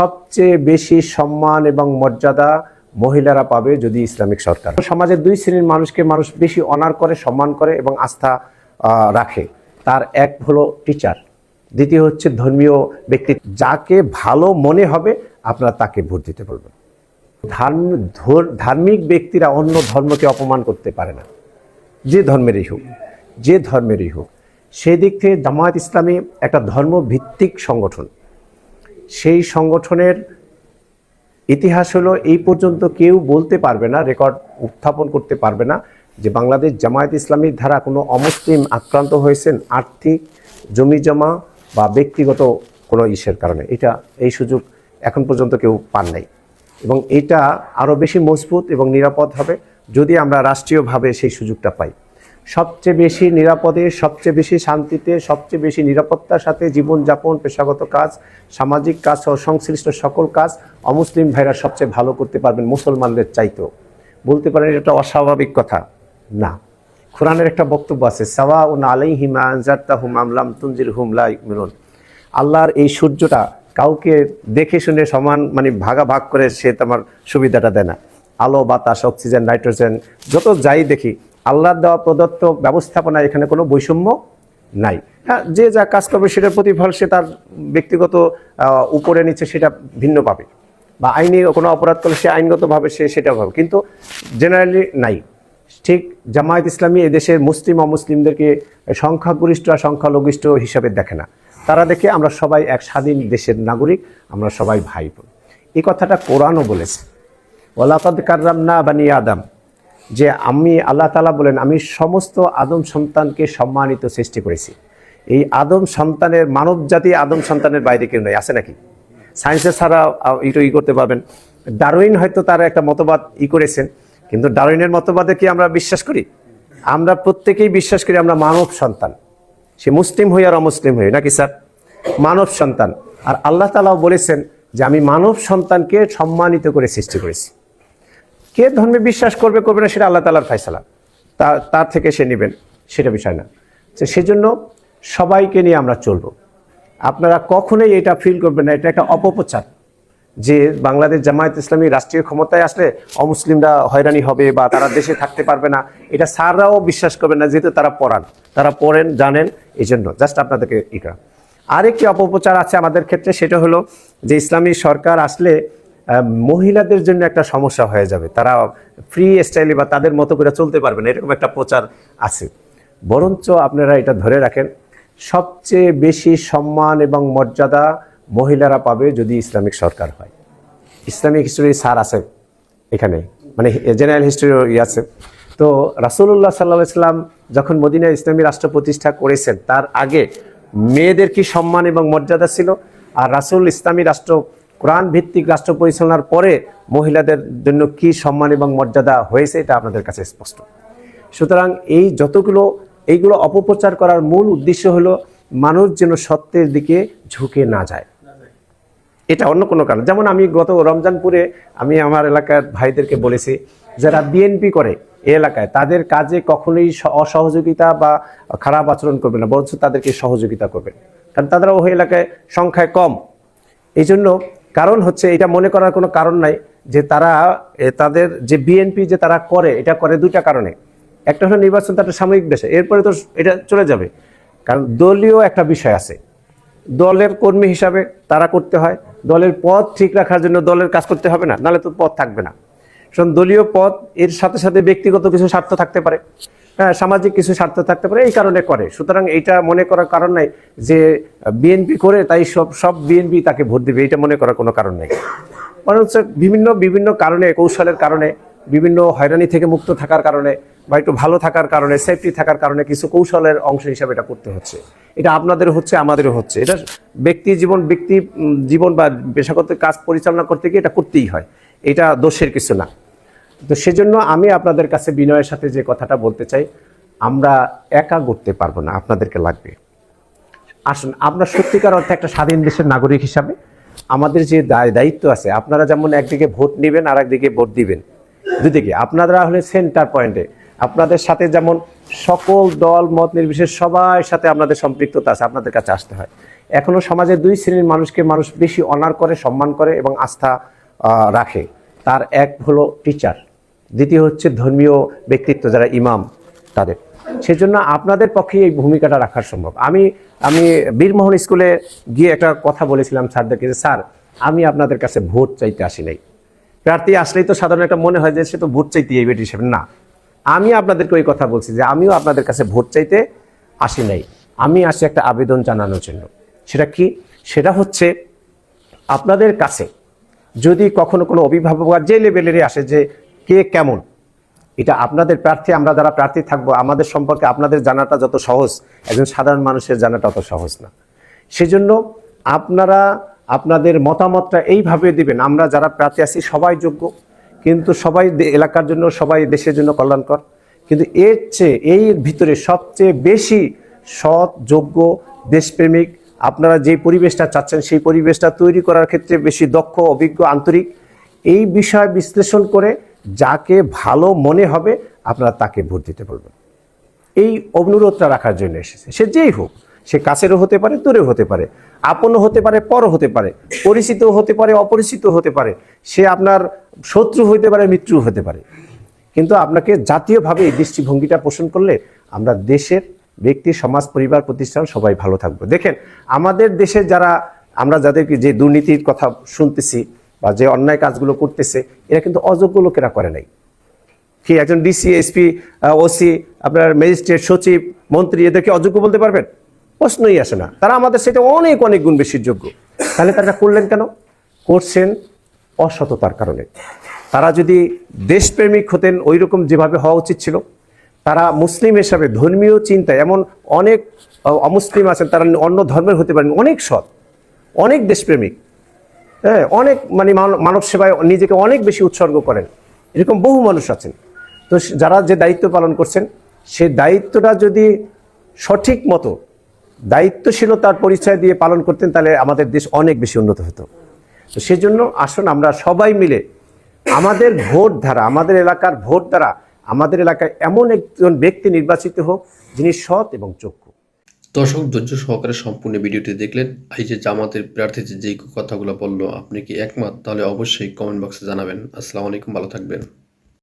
সবচেয়ে বেশি সম্মান এবং মর্যাদা মহিলারা পাবে যদি ইসলামিক সরকার। সমাজের দুই শ্রেণির মানুষকে মানুষ বেশি অনার করে, সম্মান করে এবং আস্থা রাখে। তার এক হলো টিচার দ্বিতীয় হচ্ছে ধর্মীয় ব্যক্তি। যাকে ভালো মনে হবে, আপনারা তাকে ভোট দিতে বলবেন। ধার্ম- ধর- ধার্মিক ব্যক্তিরা অন্য ধর্মকে অপমান করতে পারে না। যে ধর্মেরই হোক, যে ধর্মেরই হোক। সেই দিক থেকে জামায়াত ইসলামী একটা ধর্মভিত্তিক সংগঠন। সেই সংগঠনের ইতিহাস হলো এই পর্যন্ত কেউ বলতে পারবে না, রেকর্ড উত্থাপন করতে পারবে না যে বাংলাদেশ জামায়াত ইসলামীর দ্বারা কোনো অমুসলিম আক্রান্ত হয়েছেন আর্থিক জমি জমা বা ব্যক্তিগত কোনো ইসের কারণে। এটা এই সুযোগ এখন পর্যন্ত কেউ পান নাই। এবং এটা আরও বেশি মজবুত এবং নিরাপদ হবে যদি আমরা রাষ্ট্রীয়ভাবে সেই সুযোগটা পাই। সবচেয়ে বেশি নিরাপদে, সবচেয়ে বেশি শান্তিতে, সবচেয়ে বেশি নিরাপত্তার সাথে জীবনযাপন, পেশাগত কাজ, সামাজিক কাজ সহ সংশ্লিষ্ট সকল কাজ অমুসলিম ভাইরা সবচেয়ে ভালো করতে পারবেন মুসলমানদের চাইতেও। বলতে পারেন এটা অস্বাভাবিক কথা। না। কোরআনের একটা বক্তব্য আছে সাওয়া উন আলাইহিম আনজারতা হুম আমলাম তুঞ্জির হুম লা ইউমিনুন। আল্লাহর এই সূর্যটা কাউকে দেখে শুনে সমান মানে ভাগা ভাগ করে সে তোমার সুবিধাটা দেয় না। আলো, বাতাস, অক্সিজেন, নাইট্রোজেন, যত যাই দেখি আল্লাহর দেওয়া প্রদত্ত ব্যবস্থাপনা এখানে কোনো বৈষম্য নাই। হ্যাঁ যে যা কাজ করবে সেটার প্রতিফল সে তার ব্যক্তিগত উপরে নিচে সেটা ভিন্ন পাবে বা আইনি কোনো অপরাধ করলে সে আইনগতভাবে সে সেটা পাবে। কিন্তু জেনারেলি নাই। ঠিক জামায়াত ইসলামী এদেশের মুসলিম, অমুসলিমদেরকে সংখ্যাগরিষ্ঠ আর সংখ্যালঘিষ্ঠ হিসাবে দেখে না। তারা দেখে আমরা সবাই এক স্বাধীন দেশের নাগরিক, আমরা সবাই ভাই এই কথাটা কোরআনও বলেছে। ওলাকাদ কার্রাম না বানি আদম। যে আমি আল্লাহ তালা বলেন, আমি সমস্ত আদম সন্তানকে সম্মানিত সৃষ্টি করেছি। এই আদম সন্তানের, মানব জাতি আদম সন্তানের বাইরে কেউ নেই, আছে নাকি? সায়েন্সের ছাড়া একটু ই করতে পারবেন। ডারউইন হয়তো তারা একটা মতবাদ ই করেছেন, কিন্তু ডারউইনের মতবাদে কি আমরা বিশ্বাস করি? আমরা প্রত্যেকেই বিশ্বাস করি আমরা মানব সন্তান। সে মুসলিম হই আর অমুসলিম হই, নাকি স্যার? মানব সন্তান। আর আল্লাহ তালাও বলেছেন যে, আমি মানব সন্তানকে সম্মানিত করে সৃষ্টি করেছি। কে ধর্মে বিশ্বাস করবে করবে না, সেটা আল্লাহ তালার ফাইসালা তার তার থেকে সে নেবেন, সেটা বিষয় না। তো সেজন্য সবাইকে নিয়ে আমরা চলবো। আপনারা কখনোই এটা ফিল করবেন না, এটা একটা অপপ্রচার। যে বাংলাদেশ জামায়াত ইসলামী রাষ্ট্রীয় ক্ষমতায় আসলে অমুসলিমরা হয়রানি হবে বা তারা দেশে থাকতে পারবে না। এটা স্যাররাও বিশ্বাস করবেন না, যেহেতু তারা পড়ান তারা পড়েন, জানেন এই জন্য জাস্ট আপনাদেরকে ইকরা আরেকটি অপপ্রচার আছে আমাদের ক্ষেত্রে, সেটা হলো যে ইসলামী সরকার আসলে মহিলাদের জন্য একটা সমস্যা হয়ে যাবে। তারা ফ্রি স্টাইলে বা তাদের মতো করে চলতে পারবে না, এরকম একটা প্রচার আছে। বরঞ্চ আপনারা এটা ধরে রাখেন, সবচেয়ে বেশি সম্মান এবং মর্যাদা মহিলারা পাবে যদি ইসলামিক সরকার হয়। ইসলামিক হিস্টোরি স্যার আছে এখানে মানে জেনারেল হিস্টোরি আছে। তো রাসুল্লাহ সাল্লাহ ইসলাম যখন মদিনা ইসলামী রাষ্ট্র প্রতিষ্ঠা করেছেন, তার আগে মেয়েদের কি সম্মান এবং মর্যাদা ছিল? আর রাসুল ইসলামী রাষ্ট্র কোরআন ভিত্তিক রাষ্ট্র পরিচালনার পরে মহিলাদের জন্য কি সম্মান এবং মর্যাদা হয়েছে এটা আপনাদের কাছে স্পষ্ট। সুতরাং এই যতগুলো, এইগুলো অপপ্রচার করার মূল উদ্দেশ্য হলো মানুষ যেন সত্যের দিকে ঝুঁকে না যায়। এটা অন্য কোনো কারণ। যেমন আমি গত রমজানপুরে আমি আমার এলাকার ভাইদেরকে বলেছি, যারা বিএনপি করে এ এলাকায়, তাদের কাজে কখনোই অসহযোগিতা বা খারাপ আচরণ করবে না, বরঞ্চ তাদেরকে সহযোগিতা করবেন। কারণ তারা ওই এলাকায় সংখ্যায় কম। এই জন্য কারণ হচ্ছে এটা মনে করার কোনো কারণ নাই যে তারা তাদের যে বিএনপি যে তারা করে, এটা করে দুইটা কারণে। একটা হলো নির্বাচন তারা সাময়িক দেশে, এরপরে তো এটা চলে যাবে। কারণ দলীয় একটা বিষয় আছে। দলের কর্মী হিসাবে তারা করতে হয়। দলের পথ ঠিক রাখার জন্য দলের কাজ করতে হবে না, নাহলে তো পথ থাকবে না। সুতরাং দলীয় পদ এর সাথে সাথে ব্যক্তিগত কিছু স্বার্থ থাকতে পারে হ্যাঁ সামাজিক কিছু স্বার্থ থাকতে পারে, এই কারণে করে। সুতরাং এইটা মনে করার কারণ নাই যে বিএনপি করে তাই সব সব বিএনপি তাকে ভোট দিবে এটা মনে করার কোনো কারণ নেই। বরঞ্চ বিভিন্ন বিভিন্ন কারণে, কৌশলের কারণে, বিভিন্ন হয়রানি থেকে মুক্ত থাকার কারণে বা একটু ভালো থাকার কারণে সেফটি থাকার কারণে কিছু কৌশলের অংশ হিসাবে এটা করতে হচ্ছে। এটা আপনাদের হচ্ছে, আমাদেরও হচ্ছে। এটা ব্যক্তি জীবন ব্যক্তি জীবন বা পেশাগত কাজ পরিচালনা করতে গিয়ে এটা করতেই হয়। এটা দোষের কিছু না। তো সেজন্য আমি আপনাদের কাছে বিনয়ের সাথে যে কথাটা বলতে চাই, আমরা একা করতে পারব না, আপনাদেরকে লাগবে। আসুন, আমরা সত্যিকার অর্থে একটা স্বাধীন দেশের নাগরিক হিসাবে আমাদের যে দায় দায়িত্ব আছে, আপনারা যেমন একদিকে ভোট নেবেন আর একদিকে ভোট দিবেন। দুদিকে, আপনারা হলে সেন্টার পয়েন্টে আপনাদের সাথে যেমন সকল দল, মত নির্বিশেষ সবার সাথে আপনাদের সম্পৃক্ততা আছে, আপনাদের কাছে আসতে হয়। এখনও সমাজের দুই শ্রেণির মানুষকে মানুষ বেশি অনার করে, সম্মান করে এবং আস্থা রাখে। তার এক হলো টিচার দ্বিতীয় হচ্ছে ধর্মীয় ব্যক্তিত্ব যারা ইমাম তাদের। সেজন্য আপনাদের পক্ষে এই ভূমিকাটা রাখা সম্ভব। আমি আমি বীরমোহন স্কুলে গিয়ে একটা কথা বলেছিলাম স্যারদেরকে যে, স্যার, আমি আপনাদের কাছে ভোট চাইতে আসি নাই। প্রার্থী আসলেই তো সাধারণ একটা মনে হয় যে, সে তো ভোট চাইতে এই বেটি হিসেবে। না, আমি আপনাদেরকে ওই কথা বলছি যে, আমিও আপনাদের কাছে ভোট চাইতে আসি নাই। আমি আসি একটা আবেদন জানানোর জন্য। সেটা কি? সেটা হচ্ছে আপনাদের কাছে যদি কখনো কোনো অভিভাবক যে লেভেলেরই আসে যে কে কেমন, এটা আপনাদের প্রার্থী, আমরা যারা প্রার্থী থাকব, আমাদের সম্পর্কে আপনাদের জানাটা যত সহজ, একজন সাধারণ মানুষের জানাটা অত সহজ না। সেজন্য আপনারা, আপনাদের মতামতটা এইভাবে দিবেন, আমরা যারা প্রার্থী আছি সবাই যোগ্য, কিন্তু সবাই এলাকার জন্য, সবাই দেশের জন্য কল্যাণকর। কিন্তু এর চেয়ে এই ভিতরে সবচেয়ে বেশি সৎ, যোগ্য, দেশপ্রেমিক আপনারা যে পরিবেশটা চাচ্ছেন, সেই পরিবেশটা তৈরি করার ক্ষেত্রে বেশি দক্ষ, অভিজ্ঞ, আন্তরিক। এই বিষয় বিশ্লেষণ করে যাকে ভালো মনে হবে, আপনারা তাকে ভোট দিতে বলবেন। এই অনুরোধটা রাখার জন্য এসেছে। সে যেই হোক, সে কাছেরও হতে পারে, দূরেও হতে পারে। আপনও হতে পারে, পরও হতে পারে। পরিচিত হতে পারে, অপরিচিত হতে পারে। সে আপনার শত্রু হতে পারে মিত্র হতে পারে। কিন্তু আপনাকে জাতীয়ভাবে এই দৃষ্টিভঙ্গিটা পোষণ করলে আমরা দেশের ব্যক্তি, সমাজ, পরিবার, প্রতিষ্ঠান, সবাই ভালো থাকব। দেখেন, আমাদের দেশে যারা, আমরা যাদেরকে যে দুর্নীতির কথা শুনতেছি বা যে অন্যায় কাজগুলো করতেছে, এরা কিন্তু অযোগ্য লোকেরা করে নাই। কি একজন ডিসি, এসপি ওসি, আপনার ম্যাজিস্ট্রেট, সচিব, মন্ত্রী, এদেরকে অযোগ্য বলতে পারবেন? প্রশ্নই আসে না। তারা আমাদের সেটা অনেক অনেক গুণ বেশি যোগ্য। তাহলে তারা করলেন কেন? করছেন অসততার কারণে। তারা যদি দেশপ্রেমিক হতেন ওই রকম যেভাবে হওয়া উচিত ছিল তারা মুসলিম হিসাবে ধর্মীয় চিন্তায়, এমন অনেক অমুসলিম আছেন, তারা অন্য ধর্মের হতে পারেন, অনেক সৎ, অনেক দেশপ্রেমিক হ্যাঁ অনেক মানে মানব সেবায় নিজেকে অনেক বেশি উৎসর্গ করেন, এরকম বহু মানুষ আছেন। তো যারা যে দায়িত্ব পালন করছেন, সে দায়িত্বটা যদি সঠিক মতো, দায়িত্বশীলতার পরিচয় দিয়ে পালন করতেন, তাহলে আমাদের দেশ অনেক বেশি উন্নত হতো। তো সেজন্য আসুন আমরা সবাই মিলে আমাদের ভোট দ্বারা আমাদের এলাকার ভোট দ্বারা আমাদের এলাকায় এমন একজন ব্যক্তি নির্বাচিত হোক, যিনি সৎ এবং যোগ্য দর্শক, ধৈর্য সহকারে সম্পূর্ণ ভিডিওটি দেখলেন। এই যে জামাতের প্রার্থী যে কথাগুলো বলল, আপনি কি একমত? তাহলে অবশ্যই কমেন্ট বক্সে জানাবেন। আসসালামু আলাইকুম, ভালো থাকবেন।